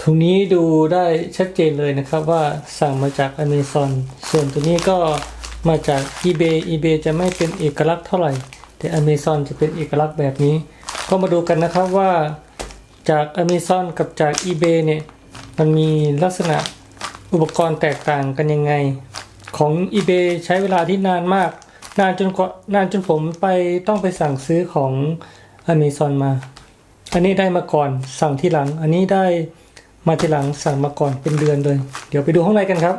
ถุงนี้ดูได้ชัดเจนเลยนะครับว่าสั่งมาจาก Amazon ส่วนตัวนี้ก็มาจาก eBay eBay จะไม่เป็นเอกลักษณ์เท่าไหร่ แต่ Amazon จะเป็นเอกลักษณ์แบบนี้ ก็มาดูกันนะครับว่าจาก Amazon กับจาก eBay เนี่ยมันมีลักษณะอุปกรณ์แตกต่างกันยังไง ของ eBay ใช้เวลาที่นานมาก นานจนกว่านานจนผมไปต้องไปสั่งซื้อของ Amazon มา อันนี้ได้มาก่อนสั่งที่หลัง อันนี้ได้มาทีหลังสั่งมาก่อนเป็นเดือนเลย เดี๋ยวไปดูข้างในกันครับ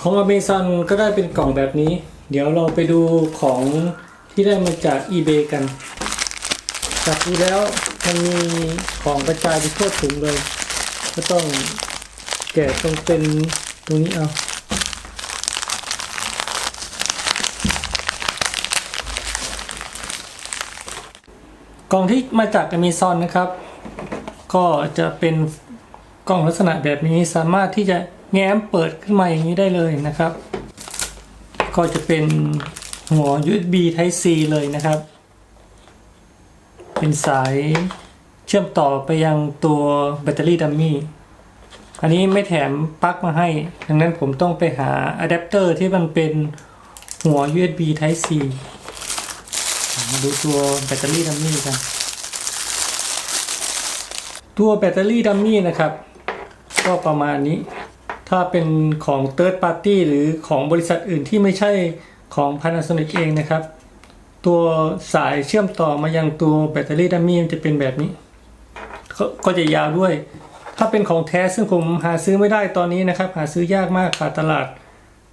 ของ Amazon ก็ได้เป็นกล่องแบบนี้ เดี๋ยวเราไปดูของที่ได้มาจาก eBay กัน จากดูแล้วมันมีของกระจายไปทั่วถุงเลย ก็ต้องแกะตรงเป็นตรงนี้เอากล่องที่มาจาก Amazon นะครับ ก็จะเป็นกล่องลักษณะแบบนี้สามารถที่จะแง้มเปิดขึ้นมาอย่างนี้ได้เลยนะครับ ก็จะเป็นหัว USB Type C เลยนะครับ เป็นสายเชื่อมต่อไปยังตัวแบตเตอรี่ดัมมี่ อันนี้ไม่แถมปลั๊กมาให้ ดังนั้นผมต้องไปหาอะแดปเตอร์ที่มันเป็นหัว USB Type C มาดูตัวแบตเตอรี่ดัมมี่กัน ตัวแบตเตอรี่ดัมมี่นะครับ ก็ประมาณนี้ ถ้าเป็นของ Third Party หรือของบริษัทอื่นที่ไม่ใช่ของ Panasonic เองนะครับ ตัวสายเชื่อมต่อมายังตัวแบตเตอรี่ดัมมี่มันจะเป็นแบบนี้กก็จะยาวด้วย ถ้าเป็นของแท้ซึ่งผมหาซื้อไม่ได้ตอนนี้นะครับ หาซื้อยากมากขาดตลาด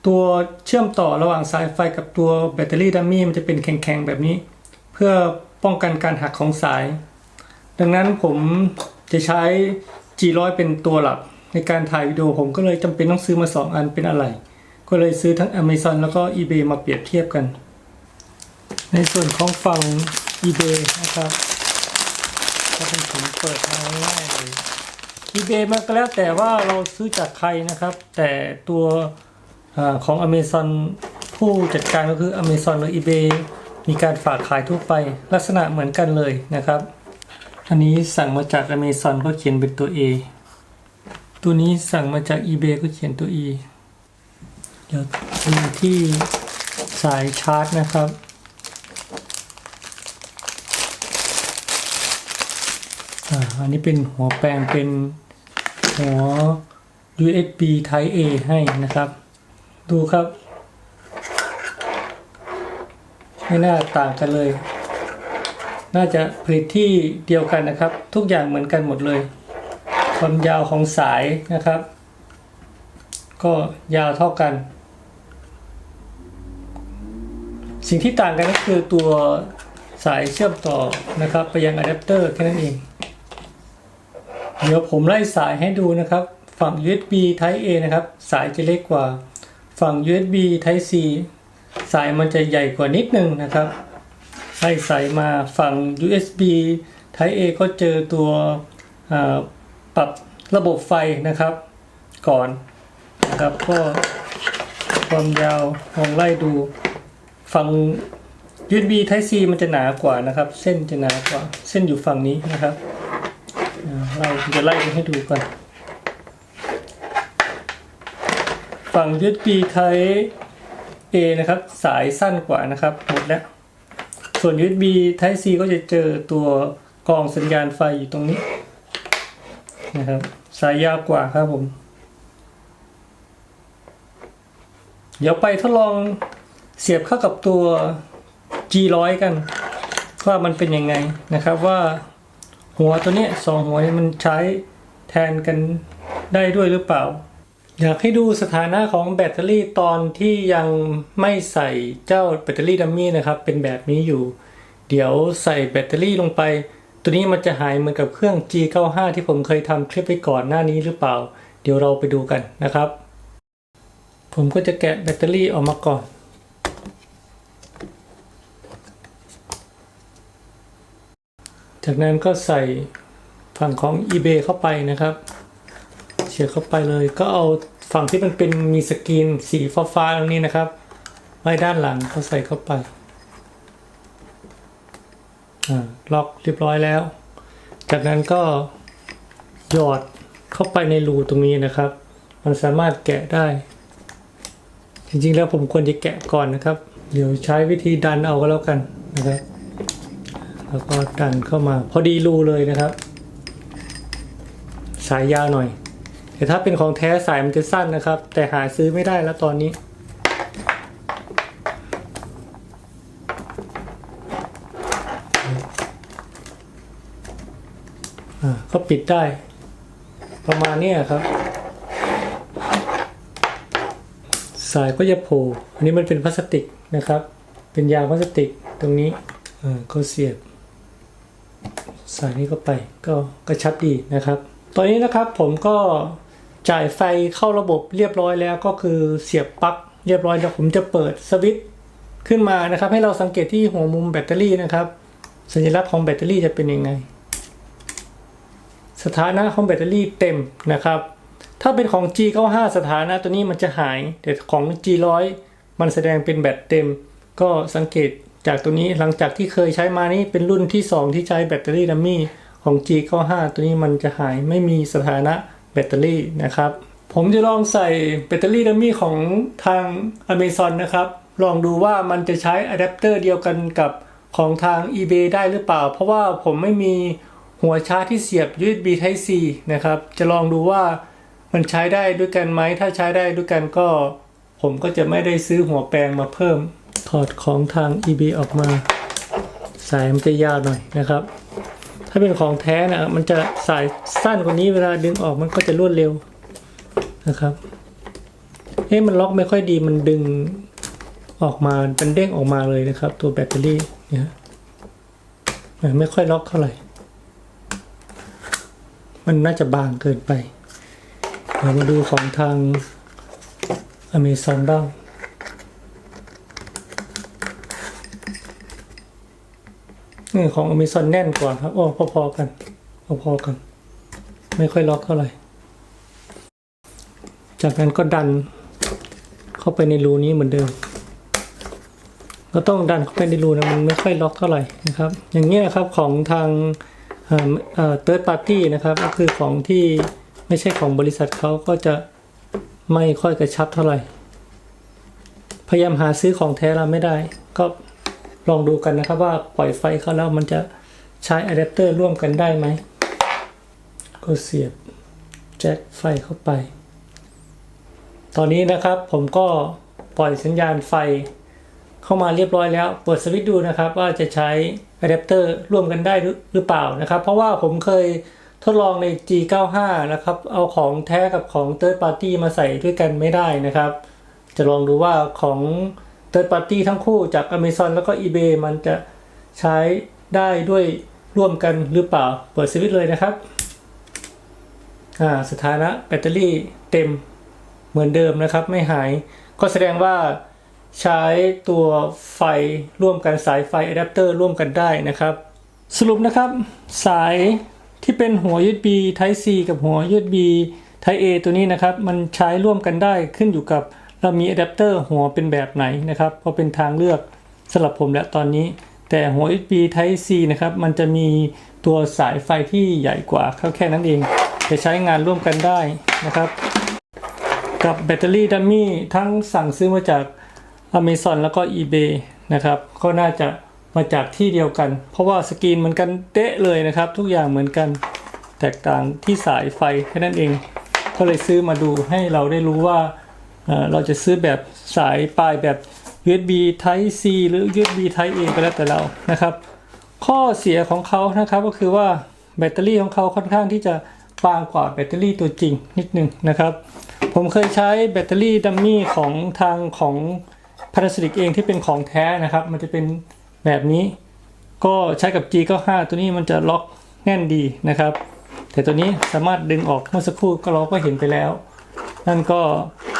ตัวเชื่อมต่อระหว่างสายไฟกับตัวแบตเตอรี่ดัมมี่มันจะเป็นแข็งๆแบบนี้ เพื่อป้องกันการหักของสาย ดังนั้นผมจะใช้ G100 เป็นตัวหลัก ในการถ่ายวิดีโอผมก็เลยจำเป็นต้องซื้อมา 2 อันเป็นอะไร ก็เลยซื้อทั้ง Amazon แล้วก็ eBay มาเปรียบเทียบกัน ในส่วนของฝั่ง eBay นะครับก็เป็นผมเปิดมาง่ายเลย eBay มันก็แล้วแต่ว่าเราซื้อจากใครนะครับ แต่ตัวอของ Amazon ผู้จัดการก็คือ Amazon หรือ eBay มีการฝากขายทั่วไปลักษณะเหมือนกันเลยนะครับ อันนี้สั่งมาจาก Amazon ก็เขียนเป็นตัว A ตัวนี้สั่งมาจาก eBay ก็เขียนตัว E เดี๋ยวดูที่สายชาร์จนะครับอ่าอันนี้เป็นหัวแปลงเป็นหัว USB Type A ให้นะครับ ดูครับ ไม่น่าต่างกันเลย น่าจะผลิตที่เดียวกันนะครับ ทุกอย่างเหมือนกันหมดเลย ความยาวของสายนะครับ ก็ยาวเท่ากัน สิ่งที่ต่างกันก็คือตัวสายเชื่อมต่อนะครับ ไปยังอะแดปเตอร์แค่นั้นเอง เดี๋ยวผมไล่สายให้ดูนะครับ ฝั่ง USB Type A นะครับ สายจะเล็กกว่า ฝั่ง USB Type C สายมันจะใหญ่กว่านิดนึงนะครับไล่สายมาฝั่ง USB Type A ก็เจอตัว ปรับระบบไฟนะครับ ก่อนนะครับก็ความยาวลองไล่ดูฝั่ง USB Type C มันจะหนากว่านะครับ เส้นจะหนากว่า เส้นอยู่ฝั่งนี้นะครับอ่าจะไล่ไปให้ดูก่อน ฝั่ง USB Type A นะครับ สายสั้นกว่านะครับหมดแล้ว ส่วน USB Type C ก็จะเจอตัวกรองสัญญาณไฟอยู่ตรงนี้ นะครับ สายยาวกว่าครับผม เดี๋ยวไปทดลองเสียบเข้ากับตัว G100 กัน ว่ามันเป็นยังไงนะครับว่าหัวตัวนี้สองหัวมันใช้แทนกันได้ด้วยหรือเปล่า อยากให้ดูสถานะของแบตเตอรี่ตอนที่ยังไม่ใส่เจ้าแบตเตอรี่ดัมมี่นะครับ เป็นแบบนี้อยู่ เดี๋ยวใส่แบตเตอรี่ลงไป ตัวนี้มันจะหายเหมือนกับเครื่อง G95 ที่ผมเคยทำคลิปไปก่อนหน้านี้หรือเปล่า เดี๋ยวเราไปดูกันนะครับ ผมก็จะแกะแบตเตอรี่ออกมาก่อน จากนั้นก็ใส่ฝั่งของ eBay เข้าไปนะครับเสียบเข้าไปเลยก็เอาฝั่งที่มันเป็นมีสกรีนสีฟ้าๆตรงนี้นะครับ ไว้ด้านหลังก็ใส่เข้าไป ล็อกเรียบร้อยแล้ว จากนั้นก็หยอดเข้าไปในรูตรงนี้นะครับ มันสามารถแกะได้ จริงๆแล้วผมควรจะแกะก่อนนะครับ เดี๋ยวใช้วิธีดันเอาก็แล้วกันนะครับ แล้วก็ดันเข้ามา พอดีรูเลยนะครับ สายยาวหน่อย แต่ถ้าเป็นของแท้สายมันจะสั้นนะครับ แต่หาซื้อไม่ได้แล้วตอนนี้ ก็ปิดได้ ประมาณนี้ครับ สายก็จะโผล่อันนี้มันเป็นพลาสติกนะครับ เป็นยางพลาสติกตรงนี้ก็เสียบ สายนี้เข้าไปก็กระชับดีนะครับ ตอนนี้นะครับผมก็จ่ายไฟเข้าระบบเรียบร้อยแล้วก็คือเสียบปลั๊กเรียบร้อยแล้วผมจะเปิดสวิตช์ขึ้นมานะครับ ให้เราสังเกตที่หัวมุมแบตเตอรี่นะครับ สัญลักษณ์ของแบตเตอรี่จะเป็นยังไง สถานะของแบตเตอรี่เต็มนะครับ ถ้าเป็นของ G95 สถานะตัวนี้มันจะหาย แต่ของ G100 มันแสดงเป็นแบตเต็ม ก็สังเกตจากตัวนี้หลังจากที่เคยใช้มานี้เป็นรุ่นที่ 2 ที่ใช้แบตเตอรี่ดัมมี่ของ G95 ตัวนี้มันจะหายไม่มีสถานะแบตเตอรี่นะครับ ผมจะลองใส่แบตเตอรี่ดัมมี่ของทาง Amazon นะครับ ลองดูว่ามันจะใช้อะแดปเตอร์เดียวกันกับของทาง eBay ได้หรือเปล่า เพราะว่าผมไม่มี หัวชาร์จที่เสียบ USB Type C นะครับ จะลองดูว่ามันใช้ได้ด้วยกันไหม ถ้าใช้ได้ด้วยกันก็ ผมก็จะไม่ได้ซื้อหัวแปลงมาเพิ่ม ถอดของทาง eBay ออกมา สายมันจะยาวหน่อยนะครับ ถ้าเป็นของแท้นะมันจะสายสั้นกว่านี้เวลาดึงออกมันก็จะรวดเร็วนะครับเอ๊ะมันล็อกไม่ค่อยดีมันดึงออกมามันเด้งออกมาเลยนะครับ ตัวแบตเตอรี่เนี่ยไม่ค่อยล็อกเท่าไหร่ มันน่าจะบางเกินไปเรามาดูของทาง Amazon บ้างนี่ของ Amazon แน่นกว่าครับโอ้พอๆกันพอๆกัน ไม่ค่อยล็อกเท่าไหร่ จากนั้นก็ดันเข้าไปในรูนี้เหมือนเดิม ก็ต้องดันเข้าไปในรูนะมันไม่ค่อยล็อกเท่าไหร่นะครับ อย่างนี้ยครับของทาง เติร์ดปาร์ตี้นะครับก็คือของที่ไม่ใช่ของบริษัทเขาก็จะไม่ค่อยกระชับเท่าไหร่ พยายามหาซื้อของแท้เราไม่ได้ ก็ลองดูกันนะครับว่าปล่อยไฟเข้าแล้วมันจะใช้อะแดปเตอร์ร่วมกันได้ไหม ก็เสียบแจ็คไฟเข้าไป ตอนนี้นะครับผมก็ปล่อยสัญญาณไฟเข้ามาเรียบร้อยแล้ว เปิดสวิตช์ดูนะครับว่าจะใช้ อะแดปเตอร์ร่วมกันได้หรือเปล่านะครับ เพราะว่าผมเคยทดลองใน G95 นะครับ เอาของแท้กับของ Third Party มาใส่ด้วยกันไม่ได้นะครับ จะลองดูว่าของ Third Party ทั้งคู่จาก Amazon แล้วก็ eBay มันจะใช้ได้ด้วยร่วมกันหรือเปล่า เปิดสวิตช์เลยนะครับ อ่าสถานะแบตเตอรี่เต็มเหมือนเดิมนะครับ ไม่หาย ก็แสดงว่า ใช้ตัวไฟร่วมกันสายไฟอะแดปเตอร์ร่วมกันได้นะครับ สรุปนะครับ สายที่เป็นหัว USB Type C กับหัว USB Type A ตัวนี้นะครับ มันใช้ร่วมกันได้ขึ้นอยู่กับเรามีอะแดปเตอร์หัวเป็นแบบไหนนะครับเพราะเป็นทางเลือกสำหรับผมแล้วตอนนี้ แต่หัว USB Type C นะครับ มันจะมีตัวสายไฟที่ใหญ่กว่าเขาแค่นั้นเองจะใช้งานร่วมกันได้นะครับ กับแบตเตอรี่ดัมมี่ทั้งสั่งซื้อมาจาก Amazon แล้วก็ eBay นะครับก็น่าจะมาจากที่เดียวกัน เพราะว่าสกรีนเหมือนกันเด๊ะเลยนะครับ ทุกอย่างเหมือนกันแตกต่างที่สายไฟแค่นั้นเอง ก็เลยซื้อมาดูให้เราได้รู้ว่าเอ่อเราจะซื้อแบบสายปลายแบบ USB Type C หรือ USB Type A ก็แล้วแต่เรานะครับ ข้อเสียของเขานะครับก็คือว่าแบตเตอรี่ของเขาค่อนข้างที่จะบางกว่าแบตเตอรี่ตัวจริงนิดนึงนะครับ ผมเคยใช้แบตเตอรี่ดัมมี่ของทางของ Panasonic เองที่เป็นของแท้นะครับ มันจะเป็นแบบนี้ ก็ใช้กับ G95 ตัวนี้มันจะล็อกแน่นดีนะครับ แต่ตัวนี้สามารถดึงออกเมื่อสักครู่ก็เราก็เห็นไปแล้ว นั่นก็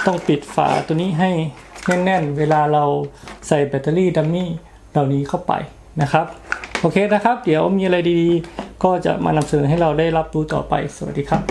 ต้องปิดฝาตัวนี้ให้แน่นๆ เวลาเราใส่แบตเตอรี่ดัมมี่เหล่านี้เข้าไปนะครับ โอเคนะครับ เดี๋ยวมีอะไรดีๆ ก็จะมานำเสนอให้เราได้รับรู้ต่อไป สวัสดีครับ